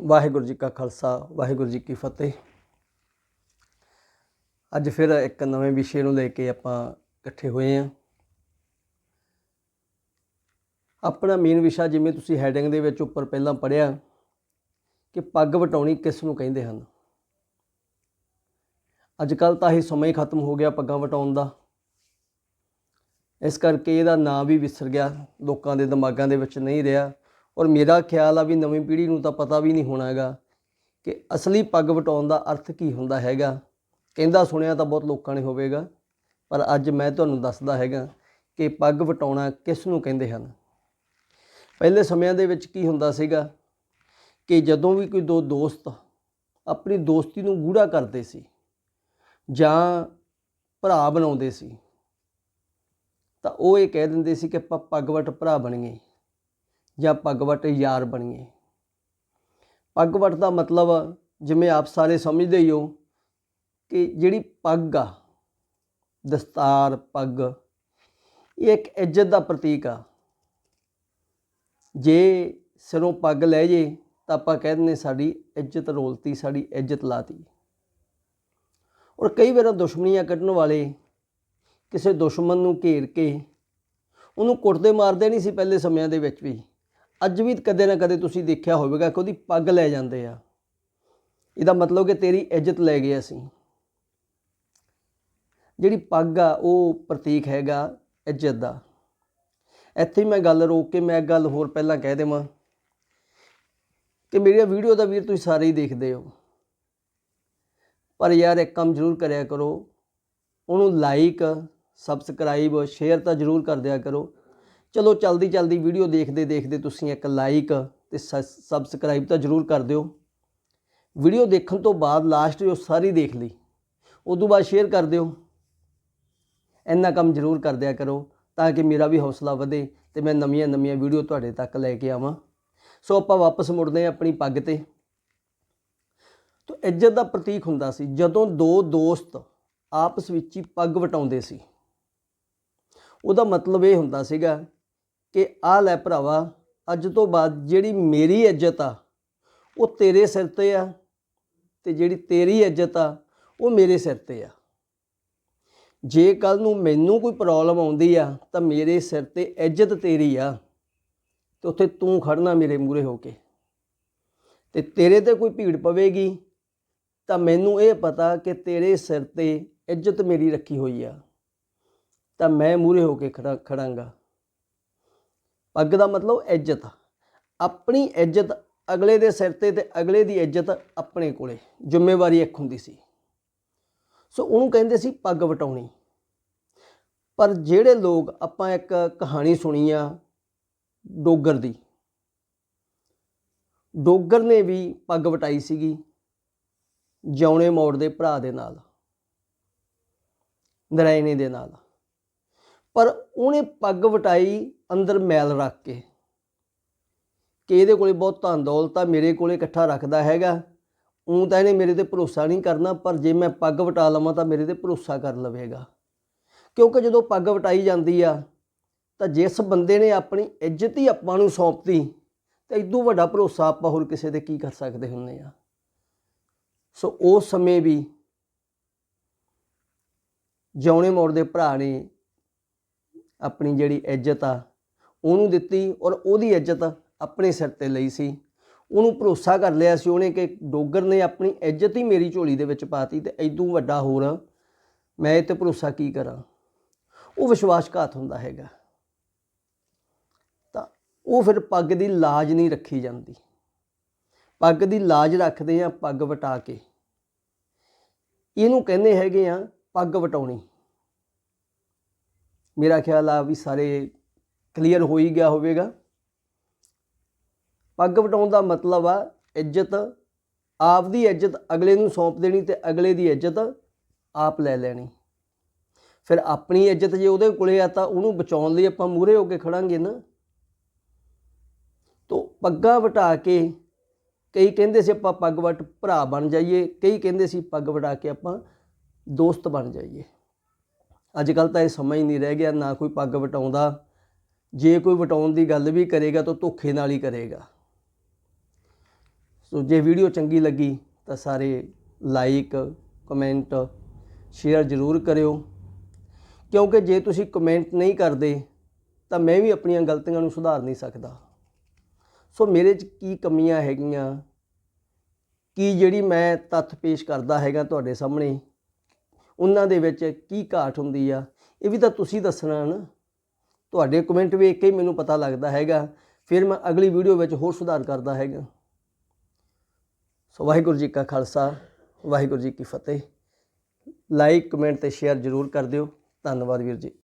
ਵਾਹਿਗੁਰੂ ਜੀ ਕਾ ਖਾਲਸਾ, ਵਾਹਿਗੁਰੂ ਜੀ ਕੀ ਫਤਿਹ। ਅੱਜ ਫਿਰ ਇੱਕ ਨਵੇਂ ਵਿਸ਼ੇ ਨੂੰ ਲੈ ਕੇ ਆਪਾਂ ਇਕੱਠੇ ਹੋਏ ਹਾਂ ਆਪਣਾ ਮੇਨ ਵਿਸ਼ਾ ਜਿਵੇਂ ਤੁਸੀਂ ਹੈਡਿੰਗ ਦੇ ਵਿੱਚ ਉੱਪਰ ਪਹਿਲਾਂ ਪੜਿਆ ਕਿ ਪੱਗ ਵਟਾਉਣੀ ਕਿਸ ਨੂੰ ਕਹਿੰਦੇ ਹਨ? ਅੱਜ ਕੱਲ ਤਾਂ ਇਹ ਸਮਾਂ ਹੀ ਖਤਮ ਹੋ ਗਿਆ ਪੱਗਾਂ ਵਟਾਉਣ ਦਾ। ਇਸ ਕਰਕੇ ਇਹਦਾ ਨਾਂ ਵੀ ਵਿਸਰ ਗਿਆ, ਲੋਕਾਂ ਦੇ ਦਿਮਾਗਾਂ ਦੇ ਵਿੱਚ ਨਹੀਂ ਰਿਹਾ। ਔਰ ਮੇਰਾ ਖਿਆਲ ਆ ਵੀ ਨਵੀਂ ਪੀੜ੍ਹੀ ਨੂੰ ਤਾਂ ਪਤਾ ਵੀ ਨਹੀਂ ਹੋਣਾ ਹੈਗਾ ਕਿ ਅਸਲੀ ਪੱਗ ਵਟਾਉਣ ਦਾ ਅਰਥ ਕੀ ਹੁੰਦਾ ਹੈਗਾ। ਕਹਿੰਦਾ ਸੁਣਿਆ ਤਾਂ ਬਹੁਤ ਲੋਕਾਂ ਨੇ ਹੋਵੇਗਾ, ਪਰ ਅੱਜ ਮੈਂ ਤੁਹਾਨੂੰ ਦੱਸਦਾ ਹੈਗਾ ਕਿ ਪੱਗ ਵਟਾਉਣਾ ਕਿਸ ਨੂੰ ਕਹਿੰਦੇ ਹਨ। ਪਹਿਲੇ ਸਮਿਆਂ ਦੇ ਵਿੱਚ ਕੀ ਹੁੰਦਾ ਸੀਗਾ ਕਿ ਜਦੋਂ ਵੀ ਕੋਈ ਦੋ ਦੋਸਤ ਆਪਣੀ ਦੋਸਤੀ ਨੂੰ ਗੂੜਾ ਕਰਦੇ ਸੀ ਜਾਂ ਭਰਾ ਬਣਾਉਂਦੇ ਸੀ ਤਾਂ ਉਹ ਇਹ ਕਹਿ ਦਿੰਦੇ ਸੀ ਕਿ ਆਪਾਂ ਪੱਗਵਟ ਭਰਾ ਬਣੀਏ ਜਾਂ ਪੱਗਵਟ ਯਾਰ ਬਣੀਏ। ਪੱਗਵਟ ਦਾ ਮਤਲਬ ਜਿਵੇਂ ਆਪ ਸਾਰੇ ਸਮਝਦੇ ਹੀ ਹੋ ਕਿ ਜਿਹੜੀ ਪੱਗ ਆ, ਦਸਤਾਰ, ਪੱਗ, ਇਹ ਇੱਕ ਇੱਜ਼ਤ ਦਾ ਪ੍ਰਤੀਕ ਆ। ਜੇ ਸਿਰੋਂ ਪੱਗ ਲੈ ਜੇ, ਤਾਂ ਆਪਾਂ ਕਹਿ ਦਿੰਦੇ ਸਾਡੀ ਇੱਜ਼ਤ ਰੋਲਤੀ, ਸਾਡੀ ਇੱਜ਼ਤ ਲਾਤੀ। ਔਰ ਕਈ ਵਾਰ ਦੁਸ਼ਮਣੀਆਂ ਕੱਢਣ ਵਾਲੇ ਕਿਸੇ ਦੁਸ਼ਮਣ ਨੂੰ ਘੇਰ ਕੇ ਉਹਨੂੰ ਕੁੱਟਦੇ ਮਾਰਦੇ ਨਹੀਂ ਸੀ ਪਹਿਲੇ ਸਮਿਆਂ ਦੇ ਵਿੱਚ ਵੀ। ਅੱਜ ਵੀ ਕਦੇ ਨਾ ਕਦੇ ਤੁਸੀਂ ਦੇਖਿਆ ਹੋਵੇਗਾ ਕਿ ਉਹਦੀ ਪੱਗ ਲੈ ਜਾਂਦੇ ਆ। ਇਹਦਾ ਮਤਲਬ ਕਿ ਤੇਰੀ ਇੱਜ਼ਤ ਲੈ ਗਏ ਅਸੀਂ। ਜਿਹੜੀ ਪੱਗ ਆ, ਉਹ ਪ੍ਰਤੀਕ ਹੈਗਾ ਇੱਜ਼ਤ ਦਾ। ਇੱਥੇ ਮੈਂ ਗੱਲ ਰੋਕ ਕੇ ਮੈਂ ਇੱਕ ਗੱਲ ਹੋਰ ਪਹਿਲਾਂ ਕਹਿ ਦੇਵਾਂ ਕਿ ਮੇਰੀ ਵੀਡੀਓ ਦਾ ਵੀਰ ਤੁਸੀਂ ਸਾਰੇ ਹੀ ਦੇਖਦੇ ਹੋ। ਪਰ ਯਾਰ ਇੱਕ ਕੰਮ ਜ਼ਰੂਰ ਕਰਿਆ ਕਰੋ, ਉਹਨੂੰ ਲਾਈਕ ਸਬਸਕ੍ਰਾਈਬ ਸ਼ੇਅਰ ਤਾਂ ਜ਼ਰੂਰ ਕਰ ਦਿਆ ਕਰੋ। ਚਲੋ ਚਲਦੀ ਚਲਦੀ ਵੀਡੀਓ ਦੇਖਦੇ ਦੇਖਦੇ ਤੁਸੀਂ ਇੱਕ ਲਾਈਕ ਤੇ ਸਬਸਕ੍ਰਾਈਬ ਤਾਂ ਜ਼ਰੂਰ ਕਰ ਦਿਓ। ਵੀਡੀਓ ਦੇਖਣ ਤੋਂ ਬਾਅਦ ਲਾਸਟ ਜੋ ਸਾਰੀ ਦੇਖ ਲਈ, ਉਦੋਂ ਬਾਅਦ ਸ਼ੇਅਰ ਕਰ ਦਿਓ। ਇੰਨਾ ਕੰਮ ਜ਼ਰੂਰ ਕਰ ਦਿਆ ਕਰੋ ਤਾਂ ਕਿ ਮੇਰਾ ਵੀ ਹੌਸਲਾ ਵਧੇ ਤੇ ਮੈਂ ਨਵੀਆਂ ਨਵੀਆਂ ਵੀਡੀਓ ਤੁਹਾਡੇ ਤੱਕ ਲੈ ਕੇ ਆਵਾਂ। ਸੋ ਆਪਾਂ ਵਾਪਸ ਮੁੜਦੇ ਹਾਂ ਆਪਣੀ ਪੱਗ ਤੇ। ਤੋ ਇੱਜ਼ਤ ਦਾ ਪ੍ਰਤੀਕ ਹੁੰਦਾ ਸੀ, ਜਦੋਂ ਦੋ ਦੋਸਤ ਆਪਸ ਵਿੱਚ ਹੀ ਪੱਗ ਵਟਾਉਂਦੇ ਸੀ, ਉਹਦਾ ਮਤਲਬ ਇਹ ਹੁੰਦਾ ਸੀਗਾ ਕਿ ਆ ਲੈ ਭਰਾਵਾ, ਅੱਜ ਤੋਂ ਬਾਅਦ ਜਿਹੜੀ ਮੇਰੀ ਇੱਜ਼ਤ ਆ, ਉਹ ਤੇਰੇ ਸਿਰ ਤੇ ਆ ਤੇ ਜਿਹੜੀ ਤੇਰੀ ਇੱਜ਼ਤ ਆ, ਉਹ ਮੇਰੇ ਸਿਰ ਤੇ ਆ। ਜੇ ਕੱਲ ਨੂੰ ਮੈਨੂੰ ਕੋਈ ਪ੍ਰੋਬਲਮ ਆਉਂਦੀ ਆ, ਤਾਂ ਮੇਰੇ ਸਿਰ ਤੇ ਇੱਜ਼ਤ ਤੇਰੀ ਆ ਤੇ ਉੱਥੇ ਤੂੰ ਖੜਨਾ ਮੇਰੇ ਮੂਹਰੇ ਹੋ ਕੇ। ਤੇ ਤੇਰੇ ਤੇ ਕੋਈ ਭੀੜ ਪਵੇਗੀ, ਤਾਂ ਮੈਨੂੰ ਇਹ ਪਤਾ ਕਿ ਤੇਰੇ ਸਿਰ ਤੇ ਇੱਜ਼ਤ ਮੇਰੀ ਰੱਖੀ ਹੋਈ ਆ। ਤਾਂ ਮੈਂ ਮੂਹਰੇ ਹੋ ਕੇ ਖੜਾ ਖੜਾਂਗਾ ਪੱਗ ਦਾ ਮਤਲਬ ਇੱਜ਼ਤ। ਆਪਣੀ ਇੱਜ਼ਤ ਅਗਲੇ ਦੇ ਸਿਰ ਤੇ ਤੇ ਅਗਲੇ ਦੀ ਇੱਜ਼ਤ ਆਪਣੇ ਕੋਲੇ। ਜ਼ਿੰਮੇਵਾਰੀ ਇੱਕ ਹੁੰਦੀ ਸੀ। ਸੋ ਉਹਨੂੰ ਕਹਿੰਦੇ ਸੀ ਪੱਗ ਵਟਾਉਣੀ। ਪਰ ਜਿਹੜੇ ਲੋਕ ਆਪਾਂ ਇੱਕ ਕਹਾਣੀ ਸੁਣੀ ਆ ਡੋਗਰ ਦੀ। ਡੋਗਰ ਨੇ ਵੀ ਪੱਗ ਵਟਾਈ ਸੀਗੀ ਜਿਉਣੇ ਮੋੜ ਦੇ ਭਰਾ ਦੇ ਨਾਲ। ਨਰਾਇਣੇ ਦੇ ਨਾਲ। ਪਰ ਉਹਨੇ ਪੱਗ ਵਟਾਈ ਅੰਦਰ ਮੈਲ ਰੱਖ ਕੇ ਕਿ ਇਹਦੇ ਕੋਲੇ ਬਹੁਤ ਧਨ ਦੌਲਤ ਆ, ਮੇਰੇ ਕੋਲੇ ਇਕੱਠਾ ਰੱਖਦਾ ਹੈਗਾ। ਉਹ ਤਾਂ ਇਹਨੇ ਮੇਰੇ ਤੇ ਭਰੋਸਾ ਨਹੀਂ ਕਰਨਾ, ਪਰ ਜੇ ਮੈਂ ਪੱਗ ਵਟਾ ਲਵਾਂ ਤਾਂ ਮੇਰੇ ਤੇ ਭਰੋਸਾ ਕਰ ਲਵੇਗਾ। ਕਿਉਂਕਿ ਜਦੋਂ ਪੱਗ ਵਟਾਈ ਜਾਂਦੀ ਆ, ਤਾਂ ਜਿਸ ਬੰਦੇ ਨੇ ਆਪਣੀ ਇੱਜ਼ਤ ਹੀ ਆਪਾਂ ਨੂੰ ਸੌਂਪਤੀ, ਤਾਂ ਇਦੋਂ ਵੱਡਾ ਭਰੋਸਾ ਆਪਾਂ ਹੋਰ ਕਿਸੇ ਤੇ ਕੀ ਕਰ ਸਕਦੇ ਹੁੰਨੇ ਆ। ਸੋ ਉਸ ਸਮੇਂ ਵੀ ਜਿਉਣੇ ਮੋੜ ਦੇ ਭਰਾ ਨੇ ਆਪਣੀ ਜਿਹੜੀ ਇੱਜ਼ਤ ਆ, ਉਹਨੂੰ ਦਿੱਤੀ ਔਰ ਉਹਦੀ ਇੱਜ਼ਤ ਆਪਣੇ ਸਿਰ ਤੇ ਲਈ ਸੀ। ਉਹਨੂੰ ਭਰੋਸਾ ਕਰ ਲਿਆ ਸੀ ਉਹਨੇ ਕਿ ਡੋਗਰ ਨੇ ਆਪਣੀ ਇੱਜ਼ਤ ਹੀ ਮੇਰੀ ਝੋਲੀ ਦੇ ਵਿੱਚ ਪਾਤੀ ਤੇ ਐਦੋਂ ਵੱਡਾ ਹੋਰ ਮੈਂ ਇਹ ਤੇ ਭਰੋਸਾ ਕੀ ਕਰਾਂ? ਉਹ ਵਿਸ਼ਵਾਸਘਾਤ ਹੁੰਦਾ ਹੈਗਾ। ਤਾਂ ਉਹ ਫਿਰ ਪੱਗ ਦੀ ਲਾਜ ਨਹੀਂ ਰੱਖੀ ਜਾਂਦੀ। ਪੱਗ ਦੀ ਲਾਜ ਰੱਖਦੇ ਆ ਪੱਗ ਵਟਾ ਕੇ। ਇਹਨੂੰ ਕਹਿੰਦੇ ਹੈਗੇ ਆ ਪੱਗ ਵਟਾਉਣੀ। ਮੇਰਾ ਖਿਆਲ ਆ ਵੀ ਸਾਰੇ ਕਲੀਅਰ ਹੋ ਹੀ ਗਿਆ ਹੋਵੇਗਾ। ਪੱਗ ਵਟਾਉਣ ਦਾ ਮਤਲਬ ਆ ਇੱਜ਼ਤ ਆਪ ਦੀ ਇੱਜ਼ਤ ਅਗਲੇ ਨੂੰ ਸੌਂਪ ਦੇਣੀ ਤੇ ਅਗਲੇ ਦੀ ਇੱਜ਼ਤ ਆਪ ਲੈ ਲੈਣੀ। ਫਿਰ ਆਪਣੀ ਇੱਜ਼ਤ ਜੇ ਉਹਦੇ ਕੋਲੇ ਆ ਤਾਂ ਉਹਨੂੰ ਬਚਾਉਣ ਲਈ ਆਪਾਂ ਮੂਹਰੇ ਹੋ ਕੇ ਖੜਾਂਗੇ ਨਾ। ਤੋ ਪੱਗਾਂ ਵਟਾ ਕੇ ਕਈ ਕਹਿੰਦੇ ਸੀ ਆਪਾਂ ਪੱਗ ਵਟ ਭਰਾ ਬਣ ਜਾਈਏ, ਕਈ ਕਹਿੰਦੇ ਸੀ ਪੱਗ ਵਟਾ ਕੇ ਆਪਾਂ ਦੋਸਤ ਬਣ ਜਾਈਏ। ਅੱਜ ਕੱਲ ਤਾਂ ਇਹ ਸਮਝ ਨਹੀਂ ਰਹਿ ਗਿਆ, ਨਾ ਕੋਈ ਪੱਗ ਵਟਾਉਂਦਾ। ਜੇ ਕੋਈ ਵਟਾਉਣ ਦੀ ਗੱਲ ਵੀ ਕਰੇਗਾ ਤਾਂ ਧੋਖੇ ਨਾਲ ਹੀ ਕਰੇਗਾ। ਸੋ ਜੇ ਵੀਡੀਓ ਚੰਗੀ ਲੱਗੀ ਤਾਂ ਸਾਰੇ ਲਾਈਕ ਕਮੈਂਟ ਸ਼ੇਅਰ ਜ਼ਰੂਰ ਕਰਿਓ। ਕਿਉਂਕਿ ਜੇ ਤੁਸੀਂ ਕਮੈਂਟ ਨਹੀਂ ਕਰਦੇ, ਤਾਂ ਮੈਂ ਵੀ ਆਪਣੀਆਂ ਗਲਤੀਆਂ ਨੂੰ ਸੁਧਾਰ ਨਹੀਂ ਸਕਦਾ। ਸੋ ਮੇਰੇ 'ਚ ਕੀ ਕਮੀਆਂ ਹੈਗੀਆਂ? ਕੀ ਜਿਹੜੀ ਮੈਂ ਤੱਥ ਪੇਸ਼ ਕਰਦਾ ਹੈਗਾ ਤੁਹਾਡੇ ਸਾਹਮਣੇ? ਉਹਨਾਂ ਦੇ ਵਿੱਚ ਕੀ ਘਾਟ ਹੁੰਦੀ ਆ, ਇਹ ਵੀ ਤਾਂ ਤੁਸੀਂ ਦੱਸਣਾ ਨਾ। ਤੁਹਾਡੇ ਕਮੈਂਟ ਵੇਖ ਕੇ ਹੀ ਮੈਨੂੰ ਪਤਾ ਲੱਗਦਾ ਹੈਗਾ। ਫਿਰ ਮੈਂ ਅਗਲੀ ਵੀਡੀਓ ਵਿੱਚ ਹੋਰ ਸੁਧਾਰ ਕਰਦਾ ਹੈਗਾ। ਸੋ ਵਾਹਿਗੁਰੂ ਜੀ ਕਾ ਖਾਲਸਾ, ਵਾਹਿਗੁਰੂ ਜੀ ਕੀ ਫਤਿਹ। ਲਾਈਕ ਕਮੈਂਟ ਤੇ ਸ਼ੇਅਰ ਜ਼ਰੂਰ ਕਰ ਦਿਓ। ਧੰਨਵਾਦ ਵੀਰ ਜੀ।